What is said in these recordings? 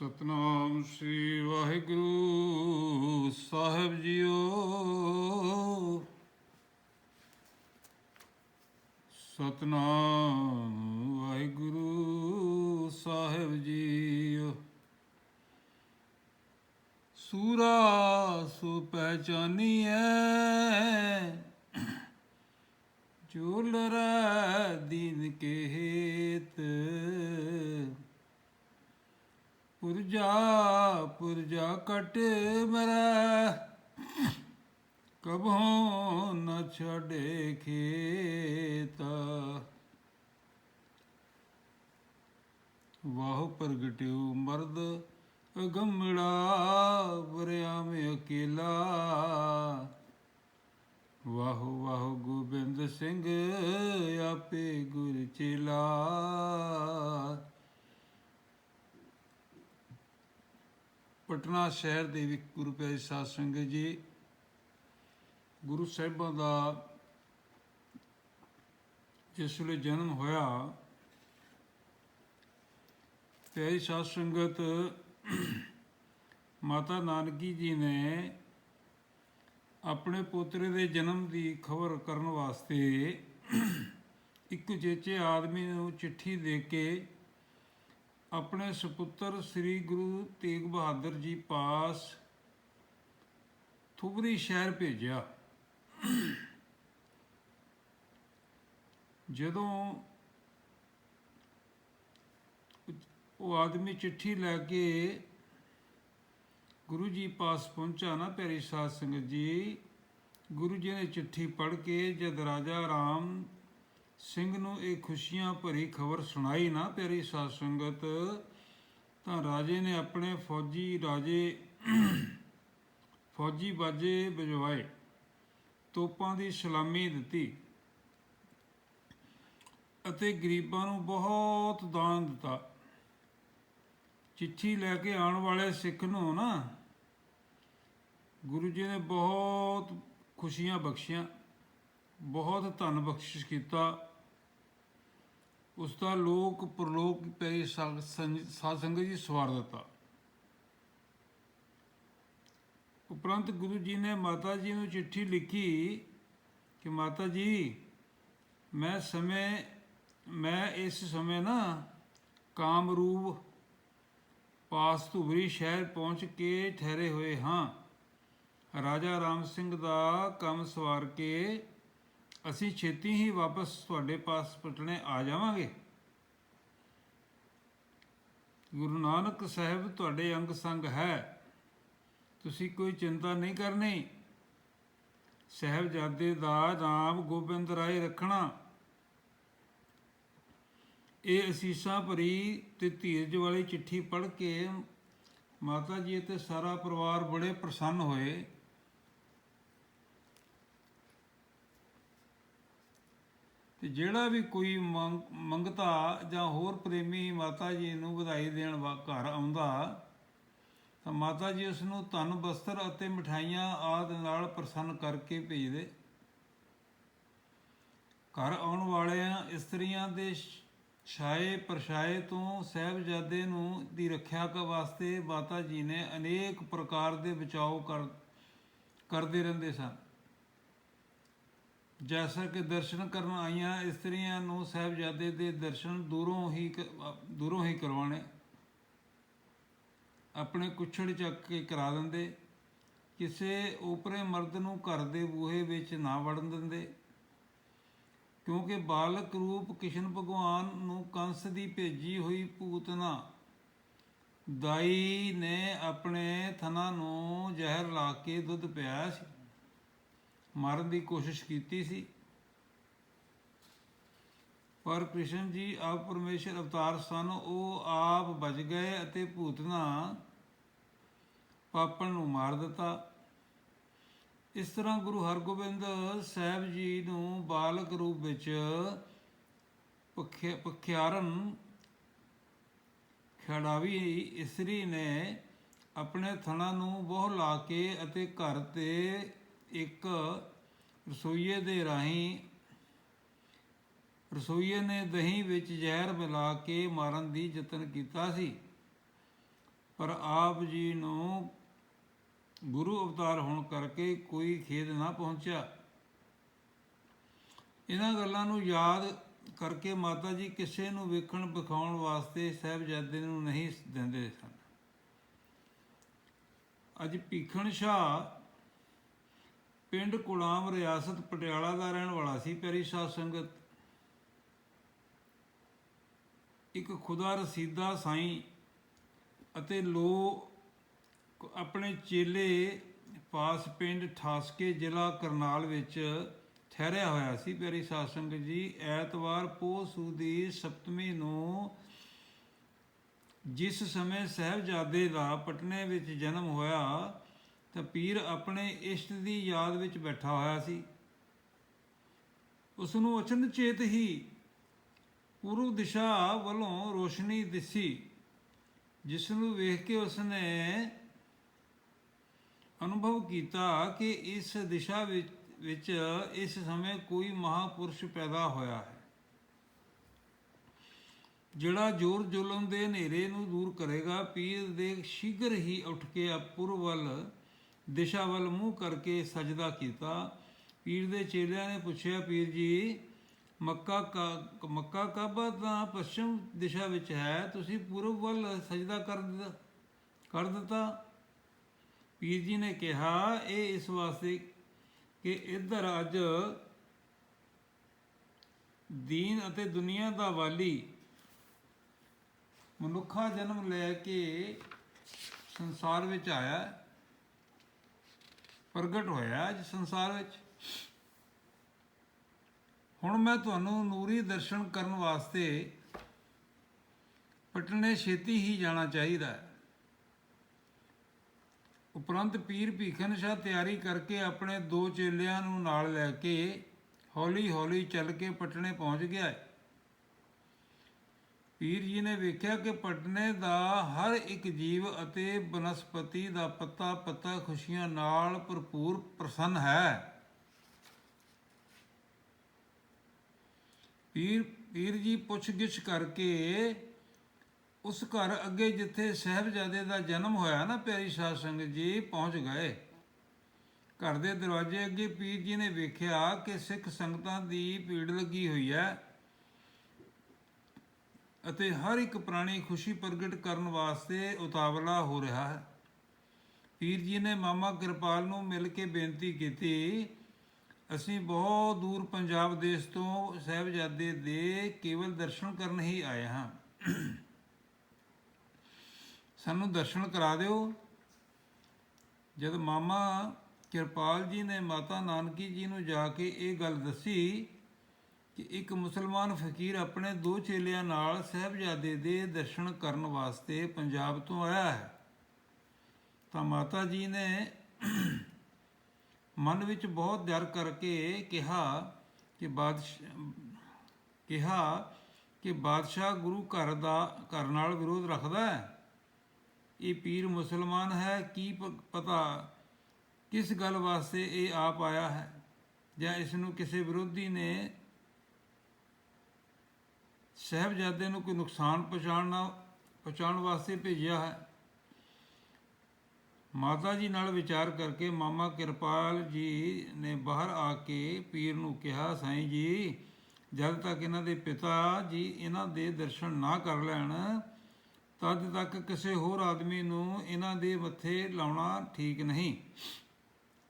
ਸਤਨਾਮ ਸ੍ਰੀ ਵਾਹਿਗੁਰੂ ਸਾਹਿਬ ਜੀਓ। ਸਤਨਾਮ ਵਾਹਿਗੁਰੂ ਸਾਹਿਬ ਜੀਓ। ਸੂਰਾ ਸੋ ਪਹਿਚਾਨੀਐ ਜੋ ਲਰੈ ਦੀਨ ਕੇ ਹੇਤ ਪੁਰਜਾ ਪੁਰਜਾ ਕਟ ਮਰੈ। ਕਬਹੋਂ ਨ ਛੜੇ ਖੇਤ। ਵਾਹ ਪ੍ਰਗਟਿਓ ਮਰਦ ਅਗੰਮੜਾ ਵਰਿਆਮ ਅਕੇਲਾ। ਵਾਹ ਵਾਹ ਗੋਬਿੰਦ ਸਿੰਘ, ਆਪੇ ਗੁਰ ਚੇਲਾ। ਪਟਨਾ ਸ਼ਹਿਰ ਦੇ ਵਿੱਚ ਗੁਰੂ ਪਿਆਰੇ ਸਾਧ ਸੰਗਤ ਜੀ, ਗੁਰੂ ਸਾਹਿਬਾਂ ਦਾ ਜਿਸ ਵੇਲੇ ਜਨਮ ਹੋਇਆ, ਪਿਆਰੀ ਸਾਧ ਸੰਗਤ, ਮਾਤਾ ਨਾਨਕੀ ਜੀ ਨੇ ਆਪਣੇ ਪੋਤਰੇ ਦੇ ਜਨਮ ਦੀ ਖਬਰ ਕਰਨ ਵਾਸਤੇ ਇੱਕ ਚੇਚੇ ਆਦਮੀ ਨੂੰ ਚਿੱਠੀ ਦੇ ਕੇ ਆਪਣੇ ਸੁਪੁੱਤਰ ਸ੍ਰੀ ਗੁਰੂ ਤੇਗ ਬਹਾਦਰ ਜੀ ਪਾਸ ਥੁਬਰੀ ਸ਼ਹਿਰ ਭੇਜਿਆ। ਜਦੋਂ ਉਹ ਆਦਮੀ ਚਿੱਠੀ ਲੈ ਕੇ ਗੁਰੂ ਜੀ ਪਾਸ ਪਹੁੰਚਾ ਨਾ ਪਿਆਰੀ ਸਾਧ ਸੰਗਤ ਜੀ, ਗੁਰੂ ਜੀ ਨੇ ਚਿੱਠੀ ਪੜ੍ਹ ਕੇ ਜਦ ਰਾਜਾ ਰਾਮ ਸਿੰਘ ਨੂੰ ਇਹ ਖੁਸ਼ੀਆਂ ਭਰੀ ਖਬਰ ਸੁਣਾਈ ਨਾ ਪਿਆਰੀ ਸਾਧ ਸੰਗਤ, ਤਾਂ ਰਾਜੇ ਨੇ ਆਪਣੇ ਫੌਜੀ ਰਾਜੇ ਫੌਜੀ ਬਾਜੇ ਵਜਵਾਏ ਤੋਪਾਂ ਦੀ ਸਲਾਮੀ ਦਿੱਤੀ ਅਤੇ ਗਰੀਬਾਂ ਨੂੰ ਬਹੁਤ ਦਾਨ ਦਿੱਤਾ। ਚਿੱਠੀ ਲੈ ਕੇ ਆਉਣ ਵਾਲੇ ਸਿੱਖ ਨੂੰ ਨਾ ਗੁਰੂ ਜੀ ਨੇ ਬਹੁਤ ਖੁਸ਼ੀਆਂ ਬਖਸ਼ੀਆਂ, ਬਹੁਤ ਧਨ ਬਖਸ਼ਿਸ਼ ਕੀਤਾ। ਉਸ ਦਾ ਲੋਕ ਪ੍ਰਲੋਕ ਪਈ ਸਾਧ ਸੰਗਤ ਜੀ ਸਵਾਰ ਦਿੱਤਾ। ਉਪਰੰਤ ਗੁਰੂ ਜੀ ਨੇ ਮਾਤਾ ਜੀ ਨੂੰ ਚਿੱਠੀ ਲਿਖੀ ਕਿ ਮਾਤਾ ਜੀ, ਮੈਂ ਸਮੇਂ ਮੈਂ ਇਸ ਸਮੇਂ ਨਾ ਕਾਮਰੂਪ ਪਾਸ ਧੂਬਰੀ ਸ਼ਹਿਰ ਪਹੁੰਚ ਕੇ ਠਹਿਰੇ ਹੋਏ ਹਾਂ। ਰਾਜਾ ਰਾਮ ਸਿੰਘ ਦਾ ਕੰਮ ਸਵਾਰ ਕੇ ਅਸੀਂ ਛੇਤੀ ਹੀ ਵਾਪਸ ਤੁਹਾਡੇ ਪਾਸ ਪਟਣੇ ਆ ਜਾਵਾਂਗੇ। ਗੁਰੂ ਨਾਨਕ ਸਾਹਿਬ ਤੁਹਾਡੇ ਅੰਗ ਸੰਗ ਹੈ। ਤੁਸੀਂ ਕੋਈ ਚਿੰਤਾ ਨਹੀਂ ਕਰਨੀ। ਸਹਿਬਜ਼ਾਦੇ ਦਾ ਨਾਮ ਗੋਬਿੰਦ ਰਾਏ ਰੱਖਣਾ। ਇਹ ਅਸੀਸਾਂ ਭਰੀ ਤੇ ਧੀਰਜ ਵਾਲੀ ਚਿੱਠੀ ਪੜ੍ਹ ਕੇ ਮਾਤਾ ਜੀ ਅਤੇ ਸਾਰਾ ਪਰਿਵਾਰ ਬੜੇ ਪ੍ਰਸੰਨ ਹੋਏ। ਤੇ ਜਿਹੜਾ ਵੀ ਕੋਈ ਮੰਗ- ਮੰਗਤਾ ਜਾਂ ਹੋਰ ਪ੍ਰੇਮੀ ਮਾਤਾ ਜੀ ਨੂੰ ਵਧਾਈ ਦੇਣ ਵਾ ਘਰ ਆਉਂਦਾ, ਤਾਂ ਮਾਤਾ ਜੀ ਉਸ ਨੂੰ ਧਨ ਬਸਤਰ ਅਤੇ ਮਠਾਈਆਂ ਆਦਿ ਨਾਲ ਪ੍ਰਸੰਨ ਕਰਕੇ ਭੇਜਦੇ। ਘਰ ਆਉਣ ਵਾਲਿਆਂ, ਇਸਤਰੀਆਂ ਦੇ ਛਾਏ ਪਰਛਾਏ ਤੋਂ ਸਹਿਬਜ਼ਾਦੇ ਨੂੰ ਦੀ ਰੱਖਿਆ ਕਰ ਵਾਸਤੇ ਮਾਤਾ ਜੀ ਨੇ ਅਨੇਕ ਪ੍ਰਕਾਰ ਦੇ ਬਚਾਓ ਕਰ, ਕਰਦੇ ਰਹਿੰਦੇ ਸਨ। ਜੈਸਾ ਕਿ ਦਰਸ਼ਨ ਕਰਨ ਆਈਆਂ ਇਸਤਰੀਆਂ ਨੂੰ ਸਹਿਬਜ਼ਾਦੇ ਦੇ ਦਰਸ਼ਨ ਦੂਰੋਂ ਹੀ ਕ- ਦੂਰੋਂ ਹੀ ਕਰਵਾਉਣੇ। ਆਪਣੇ ਕੁਛੜ ਚੱਕ ਕੇ ਕਰਾ ਦਿੰਦੇ। ਕਿਸੇ ਉਪਰੇ ਮਰਦ ਨੂੰ ਘਰ ਦੇ ਬੂਹੇ ਵਿੱਚ ਨਾ ਵੜਨ ਦਿੰਦੇ। ਕਿਉਂਕਿ ਬਾਲਕ ਰੂਪ ਕ੍ਰਿਸ਼ਨ ਭਗਵਾਨ ਨੂੰ ਕੰਸ ਦੀ ਭੇਜੀ ਹੋਈ ਪੂਤਨਾ ਦਾਈ ਨੇ ਆਪਣੇ ਥਨਾ ਨੂੰ ਜ਼ਹਿਰ ਲਾ ਕੇ ਦੁੱਧ ਪਿਆ ਸੀ। ਮਾਰਨ ਦੀ ਕੋਸ਼ਿਸ਼ ਕੀਤੀ ਸੀ। ਪਰ ਕ੍ਰਿਸ਼ਨ ਜੀ, ਆਪ ਪਰਮੇਸ਼ਰ ਅਵਤਾਰ ਸਨ, ਉਹ ਆਪ ਬਚ ਗਏ ਅਤੇ ਭੂਤਨਾ ਪਾਪਣ ਨੂੰ ਮਾਰ ਦਿੱਤਾ। ਇਸ ਤਰ੍ਹਾਂ ਗੁਰੂ ਹਰਗੋਬਿੰਦ ਸਾਹਿਬ ਜੀ ਨੂੰ ਬਾਲਕ ਰੂਪ ਵਿੱਚ ਪਖਿ- ਪਖਿਆਰਨ ਖੜਾਵੀ ਇਸਰੀ ਨੇ ਆਪਣੇ ਥਣਾ ਨੂੰ ਬਹੁ ਲਾ ਕੇ ਅਤੇ ਘਰ ਤੇ ਇੱਕ ਰਸੋਈਏ ਦੇ ਰਾਹੀਂ, ਰਸੋਈਏ ਨੇ ਦਹੀਂ ਵਿੱਚ ਜ਼ਹਿਰ ਮਿਲਾ ਕੇ ਮਾਰਨ ਦੀ ਯਤਨ ਕੀਤਾ ਸੀ। ਪਰ ਆਪ ਜੀ ਨੂੰ ਗੁਰੂ ਅਵਤਾਰ ਹੋਣ ਕਰਕੇ ਕੋਈ ਖੇਦ ਨਾ ਪਹੁੰਚਿਆ। ਇਹਨਾਂ ਗੱਲਾਂ ਨੂੰ ਯਾਦ ਕਰਕੇ ਮਾਤਾ ਜੀ ਕਿਸੇ ਨੂੰ ਵੇਖਣ ਵਿਖਾਉਣ ਵਾਸਤੇ ਸਾਹਿਬਜ਼ਾਦੇ ਨੂੰ ਨਹੀਂ ਦਿੰਦੇ ਸਨ। ਅੱਜ ਭੀਖਣ ਸ਼ਾਹ ਪਿੰਡ ਕੁਲਾਮ ਰਿਆਸਤ ਪਟਿਆਲਾ ਦਾ ਰਹਿਣ ਵਾਲਾ ਸੀ, ਪਿਆਰੀ ਸਾਧ ਸੰਗਤ। ਇੱਕ ਖੁਦਾ ਰਸੀਦਾ ਸਾਈਂ ਅਤੇ ਲੋ ਆਪਣੇ ਚੇਲੇ ਪਾਸ ਪਿੰਡ ਠਾਸਕੇ ਜ਼ਿਲ੍ਹਾ ਕਰਨਾਲ ਵਿੱਚ ਠਹਿਰਿਆ ਹੋਇਆ ਸੀ, ਪਿਆਰੀ ਸਾਧ ਸੰਗਤ ਜੀ। ਐਤਵਾਰ ਪੋਸੂ ਦੀ ਸਪਤਮੀ ਨੂੰ ਜਿਸ ਸਮੇਂ ਸਹਿਬਜ਼ਾਦੇ ਦਾ ਪਟਨੇ ਵਿੱਚ ਜਨਮ ਹੋਇਆ ਤਾਂ ਪੀਰ ਆਪਣੇ ਇਸ਼ਟ ਦੀ ਯਾਦ ਵਿੱਚ ਬੈਠਾ ਹੋਇਆ ਸੀ। ਉਸ ਨੂੰ ਅਚਨਚੇਤ ਹੀ ਪੂਰਬ ਦਿਸ਼ਾ ਵੱਲੋਂ ਰੋਸ਼ਨੀ ਦਿਸੀ ਜਿਸ ਨੂੰ ਵੇਖ ਕੇ ਉਸਨੇ ਅਨੁਭਵ ਕੀਤਾ ਕਿ ਇਸ ਦਿਸ਼ਾ ਵਿੱਚ ਵਿੱਚ ਇਸ ਸਮੇਂ ਕੋਈ ਮਹਾਪੁਰਸ਼ ਪੈਦਾ ਹੋਇਆ ਹੈ, ਜਿਹੜਾ ਜੋਰ ਜ਼ੁਲਮ ਦੇ ਹਨੇਰੇ ਨੂੰ ਦੂਰ ਕਰੇਗਾ। ਪੀਰ ਦੇ ਸ਼ੀਘਰ ਹੀ ਉੱਠ ਕੇ ਪੂਰਬ ਵੱਲ ਦਿਸ਼ਾ ਵੱਲ ਮੂੰਹ ਕਰਕੇ ਸਜਦਾ ਕੀਤਾ। ਪੀਰ ਦੇ ਚੇਲਿਆਂ ਨੇ ਪੁੱਛਿਆ, ਪੀਰ ਜੀ, ਮੱਕਾ ਕਾ, ਮੱਕਾ ਕਾਬਾ ਤਾਂ ਪੱਛਮ ਦਿਸ਼ਾ ਵਿੱਚ ਹੈ, ਤੁਸੀਂ ਪੂਰਬ ਵੱਲ ਸਜਦਾ ਕਰ ਦਿੱਤਾ ਕਰ ਦਿੱਤਾ? ਪੀਰ ਜੀ ਨੇ ਕਿਹਾ, ਇਹ ਇਸ ਵਾਸਤੇ ਕਿ ਇੱਧਰ ਅੱਜ ਦੀਨ ਅਤੇ ਦੁਨੀਆ ਦਾ ਵਾਲੀ ਮਨੁੱਖਾ ਜਨਮ ਲੈ ਕੇ ਸੰਸਾਰ ਵਿੱਚ ਆਇਆ। ਪ੍ਰਗਟ ਹੋਇਆ ਅੱਜ ਸੰਸਾਰ ਵਿੱਚ। ਹੁਣ ਮੈਂ ਤੁਹਾਨੂੰ ਨੂਰੀ ਦਰਸ਼ਨ ਕਰਨ ਵਾਸਤੇ ਪਟਨੇ ਛੇਤੀ ਹੀ ਜਾਣਾ ਚਾਹੀਦਾ ਹੈ। ਉਪਰੰਤ ਪੀਰ ਭੀਖਨ ਸ਼ਾਹ ਤਿਆਰੀ ਕਰਕੇ ਆਪਣੇ ਦੋ ਚੇਲਿਆਂ ਨੂੰ ਨਾਲ ਲੈ ਕੇ ਹੌਲੀ ਹੌਲੀ ਚੱਲ ਕੇ ਪਟਨੇ ਪਹੁੰਚ ਗਿਆ ਹੈ। ਪੀਰ ਜੀ ਨੇ ਵੇਖਿਆ ਕਿ ਪਟਨੇ ਦਾ ਹਰ ਇੱਕ ਜੀਵ ਅਤੇ ਬਨਸਪਤੀ ਦਾ ਪੱਤਾ ਪੱਤਾ ਖੁਸ਼ੀਆਂ ਨਾਲ ਭਰਪੂਰ ਪ੍ਰਸੰਨ ਹੈ। ਪੀਰ ਪੀਰ ਜੀ ਪੁੱਛਗਿੱਛ ਕਰਕੇ ਉਸ ਘਰ ਅੱਗੇ ਜਿੱਥੇ ਸਹਿਬਜ਼ਾਦੇ ਦਾ ਜਨਮ ਹੋਇਆ ਨਾ, ਪਿਆਰੀ ਸਾਧ ਸੰਗਤ ਜੀ, ਪਹੁੰਚ ਗਏ। ਘਰ ਦੇ ਦਰਵਾਜ਼ੇ ਅੱਗੇ ਪੀਰ ਜੀ ਨੇ ਵੇਖਿਆ ਕਿ ਸਿੱਖ ਸੰਗਤਾਂ ਦੀ ਭੀੜ ਲੱਗੀ ਹੋਈ ਹੈ। ਅਤੇ ਹਰ ਇੱਕ ਪ੍ਰਾਣੀ ਖੁਸ਼ੀ ਪ੍ਰਗਟ ਕਰਨ ਵਾਸਤੇ ਉਤਾਵਲਾ ਹੋ ਰਿਹਾ ਹੈ। ਪੀਰ ਜੀ ਨੇ ਮਾਮਾ ਕਿਰਪਾਲ ਨੂੰ ਮਿਲ ਕੇ ਬੇਨਤੀ ਕੀਤੀ, ਅਸੀਂ ਬਹੁਤ ਦੂਰ ਪੰਜਾਬ ਦੇਸ਼ ਤੋਂ ਸਹਿਬਜ਼ਾਦੇ ਦੇ ਕੇਵਲ ਦਰਸ਼ਨ ਕਰਨ ਹੀ ਆਏ ਹਾਂ। ਸਾਨੂੰ ਦਰਸ਼ਨ ਕਰਾ ਦਿਓ। ਜਦ ਮਾਮਾ ਕਿਰਪਾਲ ਜੀ ਨੇ ਮਾਤਾ ਨਾਨਕੀ ਜੀ ਨੂੰ ਜਾ ਕੇ ਇਹ ਗੱਲ ਦੱਸੀ ਕਿ ਇੱਕ ਮੁਸਲਮਾਨ ਫਕੀਰ ਆਪਣੇ ਦੋ ਚੇਲਿਆਂ ਨਾਲ ਸਹਿਬਜ਼ਾਦੇ ਦੇ ਦਰਸ਼ਨ ਕਰਨ ਵਾਸਤੇ ਪੰਜਾਬ ਤੋਂ ਆਇਆ ਹੈ। ਤਾਂ ਮਾਤਾ ਜੀ ਨੇ ਮਨ ਵਿੱਚ ਬਹੁਤ ਡਰ ਕਰਕੇ ਕਿਹਾ ਕਿ ਬਾਦਸ਼ਾਹ ਕਿਹਾ ਕਿ ਬਾਦਸ਼ਾਹ ਗੁਰੂ ਘਰ ਦਾ, ਘਰ ਨਾਲ ਵਿਰੋਧ ਰੱਖਦਾ ਹੈ। ਇਹ ਪੀਰ ਮੁਸਲਮਾਨ ਹੈ, ਕੀ ਪਤਾ ਕਿਸ ਗੱਲ ਵਾਸਤੇ ਇਹ ਆਪ ਆਇਆ ਹੈ ਜਾਂ ਇਸ ਨੂੰ ਕਿਸੇ ਵਿਰੋਧੀ ਨੇ ਸਹਿਬਜ਼ਾਦੇ ਨੂੰ ਕੋਈ ਨੁਕਸਾਨ ਪਹੁੰਚਾਉਣਾ ਪਹੁੰਚਾਉਣ ਵਾਸਤੇ ਭੇਜਿਆ ਹੈ। ਮਾਤਾ ਜੀ ਨਾਲ ਵਿਚਾਰ ਕਰਕੇ ਮਾਮਾ ਕਿਰਪਾਲ ਜੀ ਨੇ ਬਾਹਰ ਆ ਕੇ ਪੀਰ ਨੂੰ ਕਿਹਾ, ਸਾਈਂ ਜੀ, ਜਦ ਤੱਕ ਇਹਨਾਂ ਦੇ ਪਿਤਾ ਜੀ ਇਹਨਾਂ ਦੇ ਦਰਸ਼ਨ ਨਾ ਕਰ ਲੈਣ, ਤਦ ਤੱਕ ਕਿਸੇ ਹੋਰ ਆਦਮੀ ਨੂੰ ਇਹਨਾਂ ਦੇ ਮੱਥੇ ਲਾਉਣਾ ਠੀਕ ਨਹੀਂ।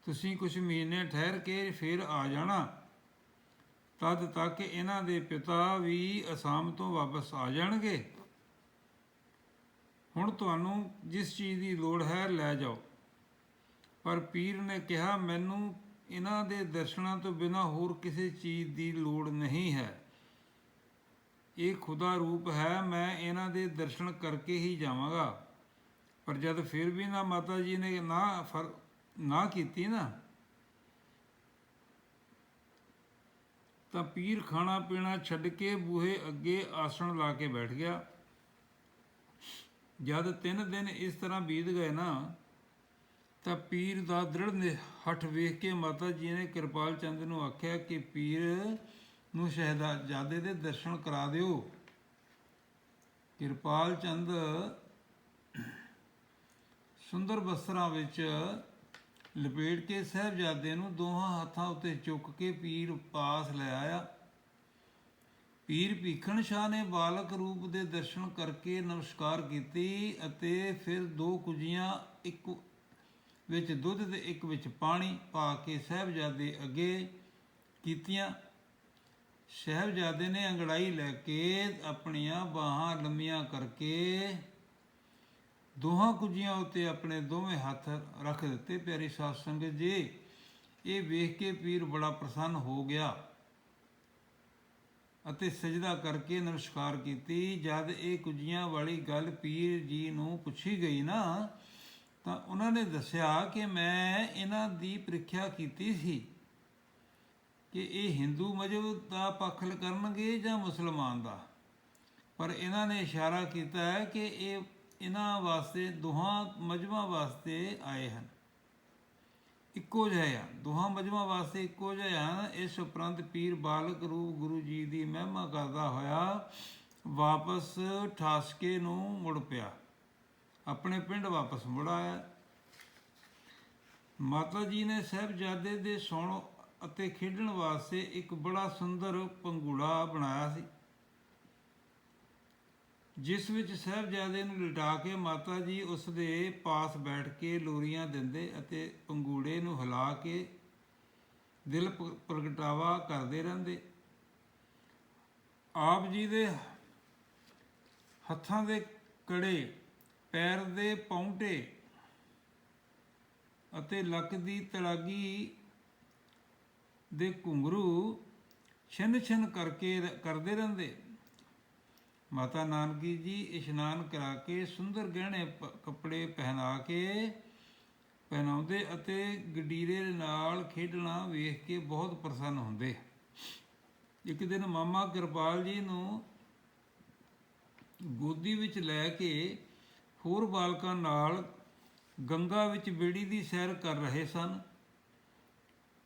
ਤੁਸੀਂ ਕੁਝ ਮਹੀਨੇ ਠਹਿਰ ਕੇ ਫਿਰ ਆ ਜਾਣਾ। ਤਦ ਤੱਕ ਇਹਨਾਂ ਦੇ ਪਿਤਾ ਵੀ ਅਸਾਮ ਤੋਂ ਵਾਪਸ ਆ ਜਾਣਗੇ। ਹੁਣ ਤੁਹਾਨੂੰ ਜਿਸ ਚੀਜ਼ ਦੀ ਲੋੜ ਹੈ, ਲੈ ਜਾਓ। ਪਰ ਪੀਰ ਨੇ ਕਿਹਾ, ਮੈਨੂੰ ਇਹਨਾਂ ਦੇ ਦਰਸ਼ਨਾਂ ਤੋਂ ਬਿਨਾ ਹੋਰ ਕਿਸੇ ਚੀਜ਼ ਦੀ ਲੋੜ ਨਹੀਂ ਹੈ। ਇਹ ਖੁਦਾ ਰੂਪ ਹੈ, ਮੈਂ ਇਹਨਾਂ ਦੇ ਦਰਸ਼ਨ ਕਰਕੇ ਹੀ ਜਾਵਾਂਗਾ। ਪਰ ਜਦ ਫਿਰ ਵੀ ਨਾ ਮਾਤਾ ਜੀ ਨੇ ਨਾ ਫਰ, ਨਾ ਕੀਤੀ ਨਾ ਤਾਂ ਪੀਰ ਖਾਣਾ ਪੀਣਾ ਛੱਡ ਕੇ ਬੂਹੇ ਅੱਗੇ ਆਸਣ ਲਾ ਕੇ ਬੈਠ ਗਿਆ। ਜਦ ਤਿੰਨ ਦਿਨ ਇਸ ਤਰ੍ਹਾਂ ਬੀਤ ਗਏ ਨਾ, ਤਾਂ ਪੀਰ ਦਾ ਦ੍ਰਿੜ ਹੱਠ ਵੇਖ ਕੇ ਮਾਤਾ ਜੀ ਨੇ ਕਿਰਪਾਲ ਚੰਦ ਨੂੰ ਆਖਿਆ ਕਿ ਪੀਰ ਨੂੰ ਸ਼ਹਿਜ਼ਾਦੇ ਦੇ ਦਰਸ਼ਨ ਕਰਾ ਦਿਓ। ਕਿਰਪਾਲ ਚੰਦ ਸੁੰਦਰ ਵਸਤਰਾਂ ਵਿੱਚ ਲਪੇਟ ਕੇ ਸਾਹਿਬਜ਼ਾਦੇ ਨੂੰ ਦੋਹਾਂ ਹੱਥਾਂ ਉੱਤੇ ਚੁੱਕ ਕੇ ਪੀਰ ਪਾਸ ਲੈ ਆਇਆ। ਪੀਰ ਭੀਖਣ ਸ਼ਾਹ ਨੇ ਬਾਲਕ ਰੂਪ ਦੇ ਦਰਸ਼ਨ ਕਰਕੇ ਨਮਸਕਾਰ ਕੀਤੀ ਅਤੇ ਫਿਰ ਦੋ ਕੁਜੀਆਂ, ਇੱਕ ਵਿੱਚ ਦੁੱਧ ਤੇ ਇੱਕ ਵਿੱਚ ਪਾਣੀ ਪਾ ਕੇ ਸਾਹਿਬਜ਼ਾਦੇ ਅੱਗੇ ਕੀਤੀਆਂ। ਸਾਹਿਬਜ਼ਾਦੇ ਨੇ ਅੰਗੜਾਈ ਲੈ ਕੇ ਆਪਣੀਆਂ ਬਾਹਾਂ ਲੰਮੀਆਂ ਕਰਕੇ ਦੋਹਾਂ ਕੁਜੀਆਂ ਉੱਤੇ ਆਪਣੇ ਦੋਵੇਂ ਹੱਥ ਰੱਖ ਦਿੱਤੇ, ਪਿਆਰੀ ਸਾਧ ਸੰਗਤ ਜੀ। ਇਹ ਵੇਖ ਕੇ ਪੀਰ ਬੜਾ ਪ੍ਰਸੰਨ ਹੋ ਗਿਆ ਅਤੇ ਸਜਦਾ ਕਰਕੇ ਨਮਸਕਾਰ ਕੀਤੀ। ਜਦ ਇਹ ਕੁਜੀਆਂ ਵਾਲੀ ਗੱਲ ਪੀਰ ਜੀ ਨੂੰ ਪੁੱਛੀ ਗਈ ਨਾ, ਤਾਂ ਉਹਨਾਂ ਨੇ ਦੱਸਿਆ ਕਿ ਮੈਂ ਇਹਨਾਂ ਦੀ ਪ੍ਰੀਖਿਆ ਕੀਤੀ ਸੀ ਕਿ ਇਹ ਹਿੰਦੂ ਮਜ਼ਹਬ ਦਾ ਪੱਖ ਕਰਨਗੇ ਜਾਂ ਮੁਸਲਮਾਨ ਦਾ। ਪਰ ਇਹਨਾਂ ਨੇ ਇਸ਼ਾਰਾ ਕੀਤਾ ਹੈ ਕਿ ਇਹ ਇਹਨਾਂ ਵਾਸਤੇ ਦੋਹਾਂ ਮਜ਼ਮਾਂ ਵਾਸਤੇ ਆਏ ਹਨ। ਇੱਕੋ ਜਿਹਾ ਦੋਹਾਂ ਮਜ਼ਮਾਂ ਵਾਸਤੇ ਇੱਕੋ ਜਿਹਾ ਹਨ। ਇਸ ਉਪਰੰਤ ਪੀਰ ਬਾਲਕ ਰੂਪ ਗੁਰੂ ਜੀ ਦੀ ਮਹਿਮਾ ਕਰਦਾ ਹੋਇਆ ਵਾਪਸ ਠਾਸਕੇ ਨੂੰ ਮੁੜ ਪਿਆ। ਆਪਣੇ ਪਿੰਡ ਵਾਪਸ ਮੁੜ ਆਇਆ। ਮਾਤਾ ਜੀ ਨੇ ਸਾਹਿਬਜ਼ਾਦੇ ਦੇ ਸੌਣ ਅਤੇ ਖੇਡਣ ਵਾਸਤੇ ਇੱਕ ਬੜਾ ਸੁੰਦਰ ਪੰਗੂੜਾ ਬਣਾਇਆ ਸੀ। ਜਿਸ ਵਿੱਚ ਸਾਹਿਬਜ਼ਾਦੇ ਨੂੰ ਲਿਟਾ ਕੇ ਮਾਤਾ ਜੀ ਉਸ ਦੇ ਪਾਸ ਬੈਠ ਕੇ ਲੋਰੀਆਂ ਦਿੰਦੇ ਅਤੇ ਪੰਗੂੜੇ ਨੂੰ ਹਿਲਾ ਕੇ ਦਿਲ ਪ- ਪ੍ਰਗਟਾਵਾ ਕਰਦੇ ਰਹਿੰਦੇ। ਆਪ ਜੀ ਦੇ ਹੱਥਾਂ ਦੇ ਕੜੇ, ਪੈਰ ਦੇ ਪੌਂਟੇ ਅਤੇ ਲੱਕ ਦੀ ਤੜਾਗੀ ਦੇ ਘੁੰਗਰੂ ਛਿਨ ਛਿਨ ਕਰਕੇ ਕਰਦੇ ਰਹਿੰਦੇ। ਮਾਤਾ ਨਾਨਕੀ ਜੀ ਇਸ਼ਨਾਨ ਕਰਾ ਕੇ ਸੁੰਦਰ ਗਹਿਣੇ ਪ- ਕੱਪੜੇ ਪਹਿਨਾ ਕੇ ਪਹਿਨਾਉਂਦੇ ਅਤੇ ਗਡੀਰੇ ਨਾਲ ਖੇਡਣਾ ਵੇਖ ਕੇ ਬਹੁਤ ਪ੍ਰਸੰਨ ਹੁੰਦੇ। ਇੱਕ ਦਿਨ ਮਾਮਾ ਕਿਰਪਾਲ ਜੀ ਨੂੰ ਗੋਦੀ ਵਿੱਚ ਲੈ ਕੇ ਹੋਰ ਬਾਲਕਾਂ ਨਾਲ ਗੰਗਾ ਵਿੱਚ ਬੇੜੀ ਦੀ ਸੈਰ ਕਰ ਰਹੇ ਸਨ।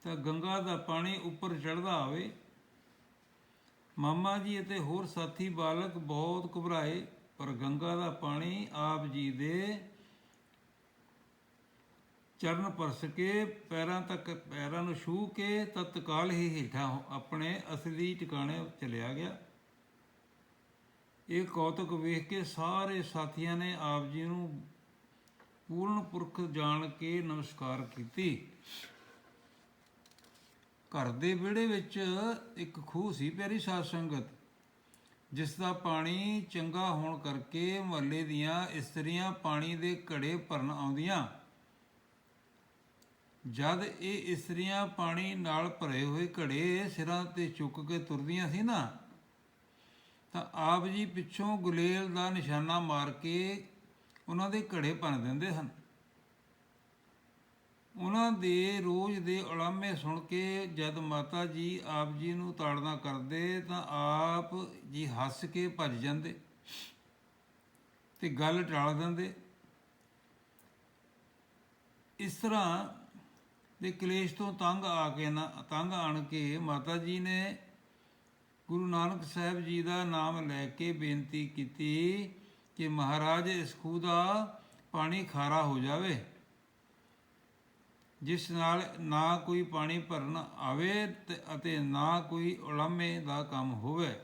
ਤਾਂ ਗੰਗਾ ਦਾ ਪਾਣੀ ਉੱਪਰ ਚੜਦਾ ਆਵੇ ਮਾਮਾ ਜੀ ਅਤੇ ਹੋਰ ਸਾਥੀ ਬਾਲਕ ਬਹੁਤ ਘਬਰਾਏ, ਪਰ ਗੰਗਾ ਦਾ ਪਾਣੀ ਆਪ ਜੀ ਦੇ ਚਰਨ ਪਰਸ ਕੇ ਪੈਰਾਂ ਤੱਕ, ਪੈਰਾਂ ਨੂੰ ਛੂ ਕੇ ਤਤਕਾਲ ਹੀ ਹੇਠਾਂ ਆਪਣੇ ਅਸਲੀ ਟਿਕਾਣੇ ਚਲਿਆ ਗਿਆ। ਇਹ ਕੌਤਕ ਵੇਖ ਕੇ ਸਾਰੇ ਸਾਥੀਆਂ ਨੇ ਆਪ ਜੀ ਨੂੰ ਪੂਰਨ ਪੁਰਖ ਜਾਣ ਕੇ ਨਮਸਕਾਰ ਕੀਤੀ। ਘਰ ਦੇ ਵਿਹੜੇ ਵਿੱਚ ਇੱਕ ਖੂਹ ਸੀ ਪਿਆਰੀ ਸਾਧ ਸੰਗਤ, ਜਿਸ ਦਾ ਪਾਣੀ ਚੰਗਾ ਹੋਣ ਕਰਕੇ ਮੁਹੱਲੇ ਦੀਆਂ ਇਸਤਰੀਆਂ ਪਾਣੀ ਦੇ ਘੜੇ ਭਰਨ ਆਉਂਦੀਆਂ। ਜਦ ਇਹ ਇਸਤਰੀਆਂ ਪਾਣੀ ਨਾਲ ਭਰੇ ਹੋਏ ਘੜੇ ਸਿਰਾਂ ਤੇ ਚੁੱਕ ਕੇ ਤੁਰਦੀਆਂ ਸੀ ਨਾ, ਤਾਂ ਆਪ ਜੀ ਪਿੱਛੋਂ ਗੁਲੇਲ ਦਾ ਨਿਸ਼ਾਨਾ ਮਾਰ ਕੇ ਉਹਨਾਂ ਦੇ ਘੜੇ ਭੰਨ ਦਿੰਦੇ ਹਨ। ਉਹਨਾਂ ਦੇ ਰੋਜ਼ ਦੇ ਉਲਾਮੇ ਸੁਣ ਕੇ ਜਦ ਮਾਤਾ ਜੀ ਆਪ ਜੀ ਨੂੰ ਤਾੜਨਾ ਕਰਦੇ ਤਾਂ ਆਪ ਜੀ ਹੱਸ ਕੇ ਭੱਜ ਜਾਂਦੇ ਤੇ ਗੱਲ ਟਾਲ ਦਿੰਦੇ। ਇਸ ਤਰ੍ਹਾਂ ਦੇ ਕਲੇਸ਼ ਤੋਂ ਤੰਗ ਆ ਕੇ ਨਾ, ਤੰਗ ਆਣ ਕੇ ਮਾਤਾ ਜੀ ਨੇ ਗੁਰੂ ਨਾਨਕ ਸਾਹਿਬ ਜੀ ਦਾ ਨਾਮ ਲੈ ਕੇ ਬੇਨਤੀ ਕੀਤੀ ਕਿ ਮਹਾਰਾਜ ਇਸ ਖੂਹ ਦਾ ਪਾਣੀ ਖਾਰਾ ਹੋ ਜਾਵੇ। ਜਿਸ ਨਾਲ ਨਾ ਕੋਈ ਪਾਣੀ ਭਰਨ ਆਵੇ ਅਤੇ ਨਾ ਕੋਈ ਉਲਾਮੇ ਦਾ ਕੰਮ ਹੋਵੇ।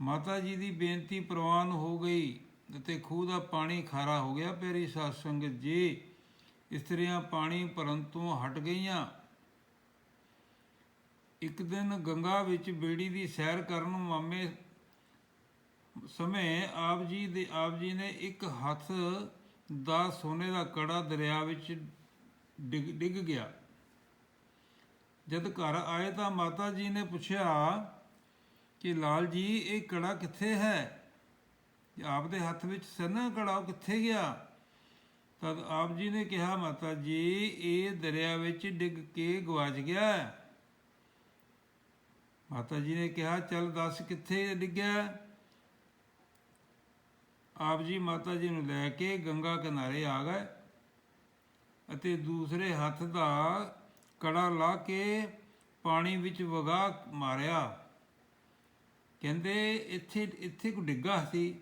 ਮਾਤਾ ਜੀ ਦੀ ਬੇਨਤੀ ਪ੍ਰਵਾਨ ਹੋ ਗਈ ਅਤੇ ਖੂਹ ਦਾ ਪਾਣੀ ਖਾਰਾ ਹੋ ਗਿਆ। ਪਿਆਰੀ ਸਾਧ ਸੰਗਤ ਜੀ, ਇਸਤਰੀਆਂ ਪਾਣੀ ਭਰਨ ਤੋਂ ਹਟ ਗਈਆਂ। ਇੱਕ ਦਿਨ ਗੰਗਾ ਵਿੱਚ ਬੇੜੀ ਦੀ ਸੈਰ ਕਰਨ ਮਾਮੇ ਸਮੇਂ ਆਪ ਜੀ ਦੇ, ਆਪ ਜੀ ਨੇ ਇੱਕ ਹੱਥ ਦਾ ਸੋਨੇ ਦਾ ਕੜਾ ਦਰਿਆ ਵਿੱਚ ਡਿੱਗ ਡਿੱਗ ਗਿਆ। ਜਦ ਘਰ ਆਏ ਤਾਂ ਮਾਤਾ ਜੀ ਨੇ ਪੁੱਛਿਆ ਕਿ ਲਾਲ ਜੀ, ਇਹ ਕੜਾ ਕਿੱਥੇ ਹੈ? ਆਪ ਦੇ ਹੱਥ ਵਿੱਚ ਸਨਾ ਕੜਾ ਉਹ ਕਿੱਥੇ ਗਿਆ? ਤਦ ਆਪ ਜੀ ਨੇ ਕਿਹਾ, ਮਾਤਾ ਜੀ, ਇਹ ਦਰਿਆ ਵਿੱਚ ਡਿੱਗ ਕੇ ਗਵਾਚ ਗਿਆ। ਮਾਤਾ ਜੀ ਨੇ ਕਿਹਾ, ਚੱਲ ਦੱਸ ਕਿੱਥੇ ਡਿੱਗਿਆ? ਆਪ ਜੀ ਮਾਤਾ ਜੀ ਨੂੰ ਲੈ ਕੇ ਗੰਗਾ ਕਿਨਾਰੇ ਆ ਗਏ। ਅਤੇ ਦੂਸਰੇ ਹੱਥ ਦਾ ਕੜਾ ਲਾ ਕੇ ਪਾਣੀ ਵਿੱਚ ਵਗਾ ਮਾਰਿਆ। ਕਹਿੰਦੇ, ਇੱਥੇ ਇੱਥੇ ਕੋ ਡਿੱਗਾ ਸੀ।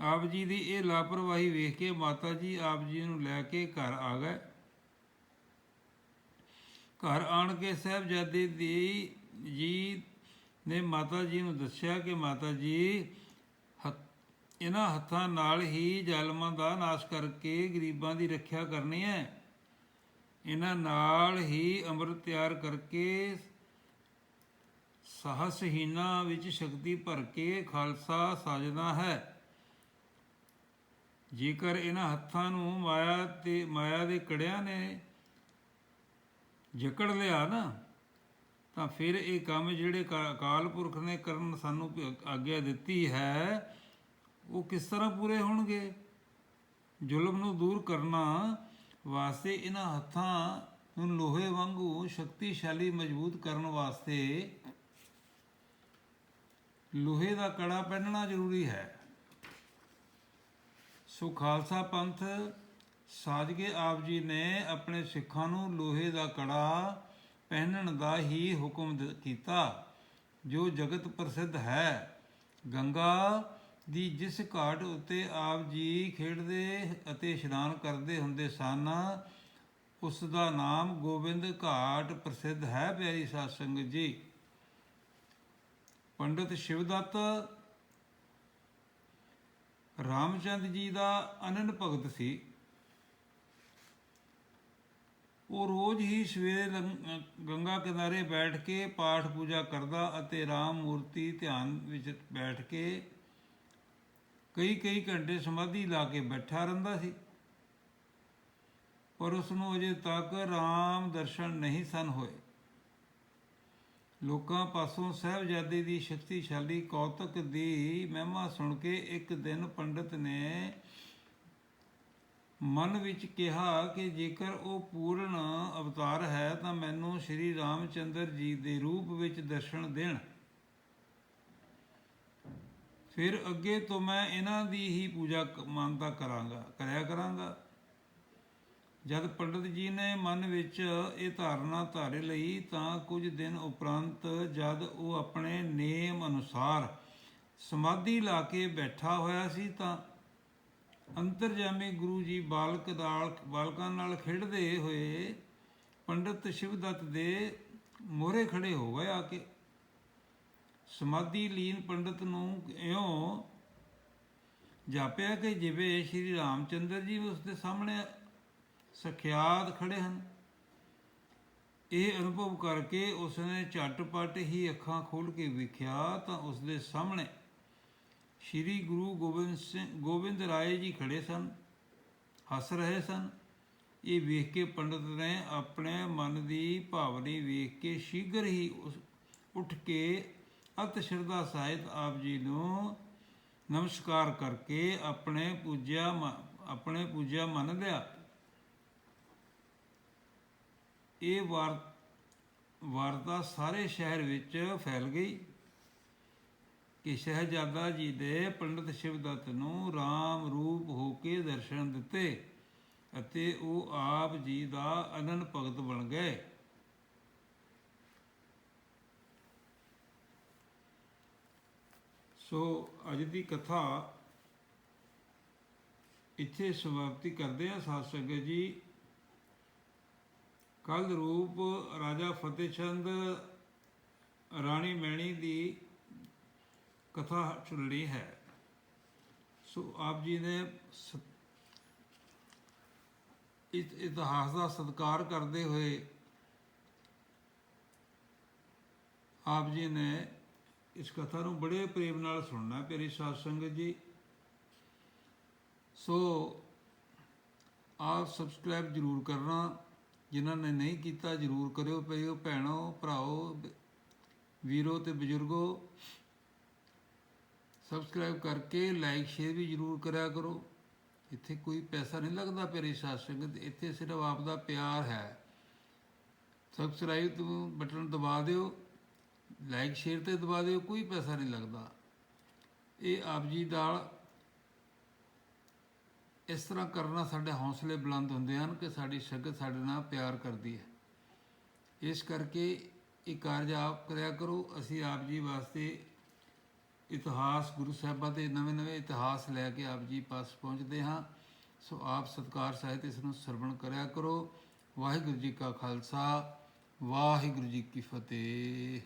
ਆਪ ਜੀ ਦੀ ਇਹ ਲਾਪਰਵਾਹੀ ਵੇਖ ਕੇ ਮਾਤਾ ਜੀ ਆਪ ਜੀ ਨੂੰ ਲੈ ਕੇ ਘਰ ਆ ਗਏ। ਘਰ ਆਣ ਕੇ ਸਾਹਿਬਜ਼ਾਦੇ ਦੀ ਜੀ ਨੇ ਮਾਤਾ ਜੀ ਨੂੰ ਦੱਸਿਆ ਕਿ ਮਾਤਾ ਜੀ ਇਹਨਾਂ ਹੱਥਾਂ ਨਾਲ ਹੀ ਜ਼ਾਲਮਾਂ ਦਾ ਨਾਸ਼ ਕਰਕੇ ਗਰੀਬਾਂ ਦੀ ਰੱਖਿਆ ਕਰਨੀ ਹੈ। ਇਹਨਾਂ ਨਾਲ ਹੀ ਅੰਮ੍ਰਿਤ ਤਿਆਰ ਕਰਕੇ ਸਾਹਸਹੀਨਾ ਵਿੱਚ ਸ਼ਕਤੀ ਭਰ ਕੇ ਖਾਲਸਾ ਸਾਜਣਾ ਹੈ। ਜੇਕਰ ਇਹਨਾਂ ਹੱਥਾਂ ਨੂੰ ਮਾਇਆ ਤੇ ਮਾਇਆ ਦੇ ਕੜਿਆਂ ਨੇ ਜਕੜ ਲਿਆ ਨਾ, ਤਾਂ ਫਿਰ ਇਹ ਕੰਮ ਜਿਹੜੇ ਕਾ- ਅਕਾਲ ਪੁਰਖ ਨੇ ਕਰਨ ਸਾਨੂੰ ਆਗਿਆ ਦਿੱਤੀ ਹੈ ਉਹ ਕਿਸ ਤਰ੍ਹਾਂ ਪੂਰੇ ਹੋਣਗੇ? ਜ਼ੁਲਮ ਨੂੰ ਦੂਰ ਕਰਨਾ ਵਾਸਤੇ ਇਹਨਾਂ ਹੱਥਾਂ ਨੂੰ ਲੋਹੇ ਵਾਂਗੂ ਸ਼ਕਤੀਸ਼ਾਲੀ ਮਜ਼ਬੂਤ ਕਰਨ ਵਾਸਤੇ ਲੋਹੇ ਦਾ ਕੜਾ ਪਹਿਨਣਾ ਜ਼ਰੂਰੀ ਹੈ। ਸੋ ਖਾਲਸਾ ਪੰਥ, ਸਾਜਗੇ ਆਪ ਜੀ ਨੇ ਆਪਣੇ ਸਿੱਖਾਂ ਨੂੰ ਲੋਹੇ ਦਾ ਕੜਾ ਪਹਿਨਣ ਦਾ ਹੀ ਹੁਕਮ ਕੀਤਾ, ਜੋ ਜਗਤ ਪ੍ਰਸਿੱਧ ਹੈ। ਗੰਗਾ ਦੀ ਜਿਸ ਘਾਟ ਉੱਤੇ ਆਪ ਜੀ ਖੇਡਦੇ ਅਤੇ ਇਸ਼ਨਾਨ ਕਰਦੇ ਹੁੰਦੇ ਸਨ, ਉਸ ਦਾ ਨਾਮ ਗੋਬਿੰਦ ਘਾਟ ਪ੍ਰਸਿੱਧ ਹੈ, ਪਿਆਰੀ ਸਾਧ ਸੰਗਤ ਜੀ। ਪੰਡਿਤ ਸ਼ਿਵਦੱਤ ਰਾਮਚੰਦ ਜੀ ਦਾ ਅਨੰਦ ਭਗਤ ਸੀ। ਉਹ ਰੋਜ਼ ਹੀ ਸਵੇਰੇ ਗੰਗਾ ਕਿਨਾਰੇ ਬੈਠ ਕੇ ਪਾਠ ਪੂਜਾ ਕਰਦਾ ਅਤੇ ਰਾਮ ਮੂਰਤੀ ਧਿਆਨ ਵਿੱਚ ਬੈਠ ਕੇ ਕਈ ਕਈ ਘੰਟੇ ਸਮਾਧੀ ਲਾ ਕੇ ਬੈਠਾ ਰਹਿੰਦਾ ਸੀ। ਪਰ ਉਸ ਨੂੰ ਅਜੇ ਤੱਕ ਰਾਮ ਦਰਸ਼ਨ ਨਹੀਂ ਸਨ ਹੋਏ। ਲੋਕਾਂ ਪਾਸੋਂ ਸਾਹਿਬਜ਼ਾਦੇ ਦੀ ਸ਼ਕਤੀਸ਼ਾਲੀ ਕੌਤਕ ਦੀ ਮਹਿਮਾ ਸੁਣ ਕੇ ਇੱਕ ਦਿਨ ਪੰਡਤ ਨੇ ਮਨ ਵਿੱਚ ਕਿਹਾ ਕਿ ਜੇਕਰ ਉਹ ਪੂਰਨ ਅਵਤਾਰ ਹੈ ਤਾਂ ਮੈਨੂੰ ਸ਼੍ਰੀ ਰਾਮਚੰਦਰ ਜੀ ਦੇ ਰੂਪ ਵਿੱਚ ਦਰਸ਼ਨ ਦੇਣ। ਫਿਰ ਅੱਗੇ ਤੋਂ ਮੈਂ ਇਹਨਾਂ ਦੀ ਹੀ ਪੂਜਾ ਕ- ਮਾਨਤਾ ਕਰਾਂਗਾ, ਕਰਿਆ ਕਰਾਂਗਾ। ਜਦ ਪੰਡਤ ਜੀ ਨੇ ਮਨ ਵਿੱਚ ਇਹ ਧਾਰਨਾ ਧਾਰੇ ਲਈ, ਤਾਂ ਕੁਝ ਦਿਨ ਉਪਰੰਤ ਜਦ ਉਹ ਆਪਣੇ ਨੇਮ ਅਨੁਸਾਰ ਸਮਾਧੀ ਲਾ ਕੇ ਬੈਠਾ ਹੋਇਆ ਸੀ, ਤਾਂ ਅੰਤਰਜਾਮੀ ਗੁਰੂ ਜੀ ਬਾਲਕ ਦਾਲ, ਬਾਲਕਾਂ ਨਾਲ ਖੇਡਦੇ ਹੋਏ ਪੰਡਤ ਸ਼ਿਵਦੱਤ ਦੇ ਮੋਹਰੇ ਖੜੇ ਹੋ ਗਏ ਆ ਕੇ ਸਮਾਧੀ ਲੀਨ ਪੰਡਤ ਨੂੰ ਇਉਂ ਜਾਪਿਆ ਕਿ ਜਿਵੇਂ ਸ਼੍ਰੀ ਰਾਮਚੰਦਰ ਜੀ ਉਸ ਦੇ ਸਾਹਮਣੇ ਸਖਿਆਤ ਖੜੇ ਹਨ। ਇਹ ਅਨੁਭਵ ਕਰਕੇ ਉਸਨੇ ਝਟਪਟ ਹੀ ਅੱਖਾਂ ਖੋਲ ਕੇ ਵੇਖਿਆ ਤਾਂ ਉਸ ਦੇ ਸਾਹਮਣੇ ਸ਼੍ਰੀ ਗੁਰੂ ਗੋਬਿੰਦ ਸਿੰਘ, ਗੋਬਿੰਦ ਰਾਏ ਜੀ ਖੜੇ ਸਨ, ਹੱਸ ਰਹੇ ਸਨ। ਇਹ ਵੇਖ ਕੇ ਪੰਡਤ ਨੇ ਆਪਣੇ ਮਨ ਦੀ ਭਾਵਨੀ ਵੇਖ ਕੇ ਸ਼ੀਘਰ ਹੀ ਉਸ ਉੱਠ ਕੇ ਅਤ ਸ਼ਰਧਾ ਸਾਹਿਤ ਆਪ ਜੀ ਨੂੰ ਨਮਸਕਾਰ ਕਰਕੇ ਆਪਣੇ ਪੂਜਿਆ ਮ- ਆਪਣੇ ਪੂਜਿਆ ਮੰਨ ਲਿਆ। ਇਹ ਵਾਰ, ਵਾਰਤਾ ਸਾਰੇ ਸ਼ਹਿਰ ਵਿੱਚ ਫੈਲ ਗਈ ਕਿ ਸ਼ਹਿਜ਼ਾਦਾ ਜੀ ਦੇ ਪੰਡਿਤ ਸ਼ਿਵਦੱਤ ਨੂੰ ਰਾਮ ਰੂਪ ਹੋ ਕੇ ਦਰਸ਼ਨ ਦਿੱਤੇ ਅਤੇ ਉਹ ਆਪ ਜੀ ਦਾ ਅਨੰਦ ਭਗਤ ਬਣ ਗਏ। ਸੋ ਅੱਜ ਦੀ ਕਥਾ ਇੱਥੇ ਸਮਾਪਤੀ ਕਰਦੇ ਆ ਸਾਧ ਸੰਗਤ ਜੀ। ਕੱਲ ਰੂਪ ਰਾਜਾ ਫਤਿਹ ਚੰਦ ਰਾਣੀ ਮੈਣੀ ਦੀ ਕਥਾ ਚੁਣਨੀ ਹੈ। ਸੋ ਆਪ ਜੀ ਨੇ ਸ- ਇਸ ਇਤਿਹਾਸ ਦਾ ਸਤਿਕਾਰ ਕਰਦੇ ਹੋਏ ਆਪ ਜੀ ਨੇ ਇਸ ਕਥਾ ਨੂੰ ਬੜੇ ਪ੍ਰੇਮ ਨਾਲ ਸੁਣਨਾ ਪਿਆਰੀ ਸਾਧ ਸੰਗਤ ਜੀ। ਸੋ ਆਪ ਸਬਸਕ੍ਰਾਈਬ ਜਰੂਰ ਕਰਨਾ, ਜਿਨ੍ਹਾਂ ਨੇ ਨਹੀਂ ਕੀਤਾ ਜਰੂਰ ਕਰਿਓ ਪਈਓ ਭੈਣੋ, ਭਰਾਓ ਵੀਰੋ ਤੇ ਬਜ਼ੁਰਗੋ। ਸਬਸਕ੍ਰਾਈਬ ਕਰਕੇ ਲਾਈਕ ਸ਼ੇਅਰ ਵੀ ਜਰੂਰ ਕਰਿਆ ਕਰੋ। ਇੱਥੇ ਕੋਈ ਪੈਸਾ ਨਹੀਂ ਲੱਗਦਾ ਪਿਆਰੀ ਸਾਧ ਸੰਗਤ, ਇੱਥੇ ਸਿਰਫ ਆਪ ਦਾ ਪਿਆਰ ਹੈ। ਸਬਸਕ੍ਰਾਈਬ ਤੋਂ ਬਟਨ ਦਬਾ ਦਿਓ। ਲਾਈਕ ਸ਼ੇਅਰ ਤੇ ਦਬਾ ਦਿਓ, ਕੋਈ ਪੈਸਾ ਨਹੀਂ ਲੱਗਦਾ। ਇਹ ਆਪ ਜੀ ਦਾ ਇਸ ਤਰ੍ਹਾਂ ਕਰਨਾ ਸਾਡੇ ਹੌਸਲੇ ਬੁਲੰਦ ਹੁੰਦੇ ਹਨ ਕਿ ਸਾਡੀ ਸੰਗਤ ਸਾਡੇ ਨਾਲ ਪਿਆਰ ਕਰਦੀ ਹੈ। ਇਸ ਕਰਕੇ ਇਹ ਕਾਰਜ ਆਪ ਕਰਿਆ ਕਰੋ। ਅਸੀਂ ਆਪ ਜੀ ਵਾਸਤੇ ਇਤਿਹਾਸ, ਗੁਰੂ ਸਾਹਿਬਾਂ ਦੇ ਨਵੇਂ-ਨਵੇਂ ਇਤਿਹਾਸ ਲੈ ਕੇ ਆਪ ਜੀ ਪਾਸ ਪਹੁੰਚਦੇ ਹਾਂ। ਸੋ ਆਪ ਸਤਕਾਰ ਸਹਿਤ ਇਸ ਨੂੰ ਸਰਵਣ ਕਰਿਆ ਕਰੋ। ਵਾਹਿਗੁਰੂ ਜੀ ਕਾ ਖਾਲਸਾ, ਵਾਹਿਗੁਰੂ ਜੀ ਕੀ ਫਤਿਹ।